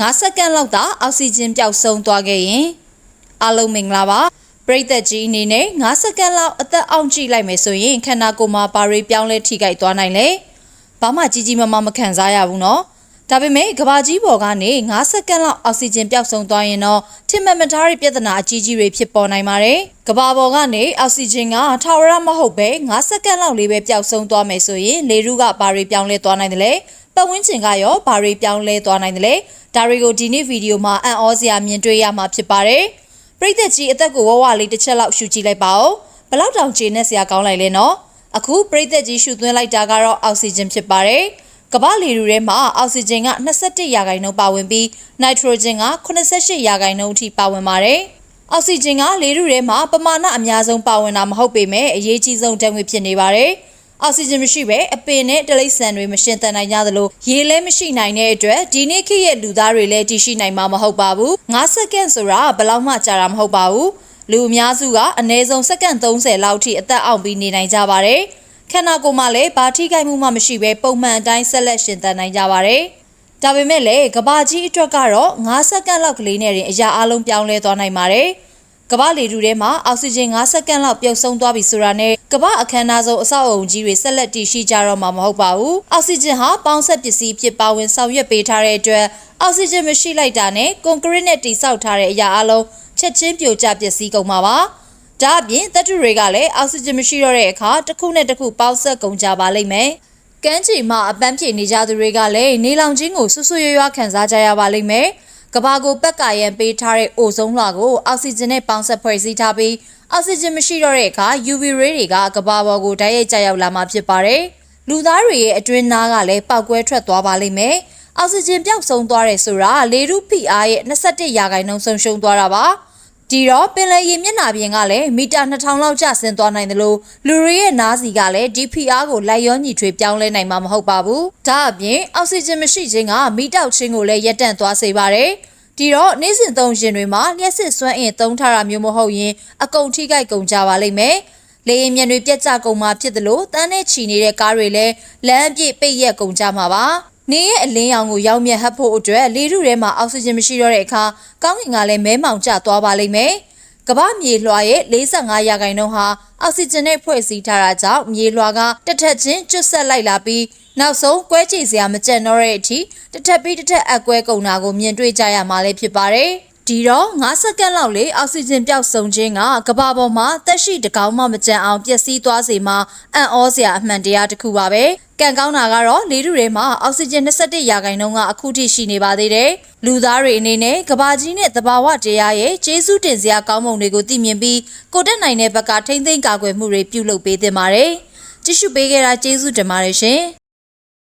9စက္ကန့်လောက်သာအောက်ဆီဂျင်ပျောက်ဆုံးသွားခဲ့ရင်အားလုံးမင်္ဂလာပါပရိသတ်ကြီးအနေနဲ့9စက္ကန့်လောက်အသက်အောင့်ကြည့်လိုက်မယ်ဆိုရင်ခန္ဓာကိုယ်မှာဘာတွေပြောင်းလဲထိခိုက်သွားနိုင်လဲဘာမှကြီးကြီးမားမားမခံစားရဘူးနော်ဒါပေမဲ့ကဘာကြီးပေါ်ကနေ9စက္ကန့်လောက်အောက်ဆီဂျင်ပျောက်ဆုံးသွားရင်တော့ထင်မှတ်မထားတဲ့ပြဿနာအကြီးကြီးတွေဖြစ်ပေါ်နိုင်ပါတယ်။ကဘာပေါ်ကနေအောက်ဆီဂျင်ကထာဝရမဟုတ်ပဲ9စက္ကန့်လောက်လေးပဲပျောက်ဆုံးသွားမယ်ဆိုရင်လေထုကဘာတွေပြောင်းလဲသွားနိုင်တယ်လဲ။ ပတ်ဝန်းကျင်ကရောဘာတွေပြောင်းလဲသွားနိုင်တယ်လဲ။ဒါတွေကိုဒီနေ့ဗီဒီယိုမှာအံ့ဩစရာမြင်တွေ့ရမှာဖြစ်ပါတယ်။ပရိသတ်ကြီးအသက်ကိုဝဝလေးတစ်ချက်လောက်ရှူကြည့်လိုက်ပါဦး။ဘလောက်တောင်ကျေနပ်စရာကောင်းလိုက်လဲနော်။အခုပရိသတ်ကြီးရှူသွင်းလိုက်တာကတော့အောက်ဆီဂျင်ဖြစ်ပါတယ်။ကမ္ဘာလေထုထဲမှာအောက်ဆီဂျင်က21ရာခိုင်နှုန်းပါဝင်ပြီးနိုက်ထရိုဂျင်က88ရာခိုင်နှုန်းအထိပါဝင်ပါတယ်။အောက်ဆီဂျင်ကလေထုထဲမှာပမာဏအများဆုံးပါဝင်တာမဟုတ်ပေမဲ့အရေးကြီးဆုံးဓာတ်ငွေဖြစ်နေပါတယ်။ အောက်ဆီဂျင်မရှိဘဲအပင်နဲ့တလိပ်ဆန်တွေမရှင်သန်နိုင်ကြသလိုရေလည်းမရှိနိုင်တဲ့အတွက်ဒီနေ့ခေတ်ရဲ့လူသားတွေလည်းတည်ရှိနိုင်မှာမဟုတ်ပါဘူး။9စက္ကန့်ဆိုတာဘယ်လောက်မှကြာတာမဟုတ်ပါဘူး။လူအများစုကအနည်းဆုံးစက္ကန့်30လောက်ထိအသက်အောင့်ပြီးနေနိုင်ကြပါတယ်။ခန္ဓာကိုယ်မှာလည်းဘာထိခိုက်မှုမှမရှိဘဲပုံမှန်အတိုင်းဆက်လက်ရှင်သန်နိုင်ကြပါတယ်။ဒါပေမဲ့လည်းကဘာကြီးအတွက်ကတော့9စက္ကန့်လောက်ကလေးနဲ့တင်အရာအလုံးပြောင်းလဲသွားနိုင်ပါတယ်။ ကမ္ဘာလေထုထဲမှာအောက်ဆီဂျင်9စက္ကန့်လောက်ပြုတ်ဆုံးသွားပြီဆိုတာနဲ့ကမ္ဘာအခမ်းအနားဆုံးအဆောက်အုံကြီးတွေဆက်လက်တည်ရှိကြတော့မှာမဟုတ်ပါဘူး။အောက်ဆီဂျင်ဟာပေါင်းဆက်ပစ္စည်းဖြစ်ပါဝင်ဆောင်ရွက်ပေးထားတဲ့အတွက်အောက်ဆီဂျင်မရှိလိုက်တာနဲ့ကွန်ကရစ်နဲ့တိဆောက်ထားတဲ့အရာအလုံးချက်ချင်းပြိုကျပျက်စီးကုန်မှာပါ။ဒါအပြင်တပ်ထုတွေကလည်းအောက်ဆီဂျင်မရှိတော့တဲ့အခါတစ်ခုနဲ့တစ်ခုပေါင်းဆက်ကုန်ကြပါလိမ့်မယ်။ကမ်းခြေမှာအပန်းဖြေနေကြသူတွေကလည်းနေလောင်ခြင်းကိုဆွဆွရွရွခံစားကြရပါလိမ့်မယ်။ ကဘာကိုပက်ကရန်ပေးထားတဲ့အိုဆုံးလွှာကိုအောက်ဆီဂျင်နဲ့ပေါင်းဆက်ဖွဲ့စည်းထားပြီးအောက်ဆီဂျင်မရှိတော့တဲ့အခါ UV ray တွေကကဘာပေါ်ကိုဓာတ်ရိုက်ကျရောက်လာမှာဖြစ်ပါတယ်။လူသားတွေရဲ့အတွင်းနားကလည်းပောက်ကွဲထွက်သွားပါလိမ့်မယ်။အောက်ဆီဂျင်ပျောက်ဆုံးသွားတယ်ဆိုတာလေထုဖိအားရဲ့21ရာခိုင်နှုန်းဆုံးရှုံးသွားတာပါ။ ဒီတော့ပင်လယ်ရေမျက်နှာပြင်ကလည်းမီတာ2000လောက်ကျဆင်းသွားနိုင်တယ်လို့လူတွေရဲ့နားစီကလည်း DPR ကိုလိုက်ရောညီထွေပြောင်းလဲနိုင်မှာမဟုတ်ပါဘူး။ဒါအပြင်အောက်ဆီဂျင်မရှိခြင်းကမီတောက်ခြင်းကိုလည်းရပ်တန့်သွားစေပါတယ်။ဒီတော့နေ့စဉ်သုံးရှင်တွေမှာလျှက်စစ်စွမ်းအင်သုံးထားတာမျိုးမဟုတ်ရင်အကုန်ထိခိုက်ကုန်ကြပါလိမ့်မယ်။လေရင်မြန်တွေပြတ်ကျကုန်မှာဖြစ်တယ်လို့တန်းနဲ့ချီနေတဲ့ကားတွေလည်းလမ်းအပြည့်ပိတ်ရက်ကုန်ကြမှာပါ။ နေရဲ့အလင်းရောင်ကိုရောက်မြတ်ဟပ်ဖို့အတွက်လေထုထဲမှာအောက်ဆီဂျင်မရှိတော့တဲ့အခါကောင်းကင်ကလည်းမဲမောင်ကျသွားပါလိမ့်မယ်။ကမ္ဘာမြေလွှာရဲ့45ရာခိုင်နှုန်းဟာအောက်ဆီဂျင်နဲ့ဖွဲ့စည်းထားတာကြောင့်မြေလွှာကတစ်ထက်ချင်းကျွတ်ဆက်လိုက်လာပြီးနောက်ဆုံးကွဲကြည့်စရာမကြံတော့တဲ့အထိတစ်ထက်ပြီးတစ်ထက်အကွဲကုန်တာကိုမြင်တွေ့ကြရမှာလည်းဖြစ်ပါတယ်။ဒီတော့9စက္ကန့်လောက်လေအောက်ဆီဂျင်ပျောက်ဆုံးခြင်းကကမ္ဘာပေါ်မှာတက်ရှိတကောင်းမှမကြံအောင်ပျက်စီးသွားစေမှာအံ့ဩစရာအမှန်တရားတစ်ခုပါပဲ ကံကောင်းတာကတော့လေထုတွေမှာအောက်ဆီဂျင်21ရာခိုင်နှုန်းကအခုထိရှိနေပါသေးတယ်လူသားတွေအနေနဲ့ကဘာကြီးနဲ့သဘာဝတရားရဲ့ကျေးဇူးတင်စရာကောင်းမွန်တွေကိုသိမြင်ပြီးကိုတက်နိုင်တဲ့ဘက်ကထိမ့်သိမ်းကာကွယ်မှုတွေပြုလုပ်ပေးသင့်ပါတယ်ကြည့်ရှုပေးကြတာကျေးဇူးတင်ပါတယ်ရှင်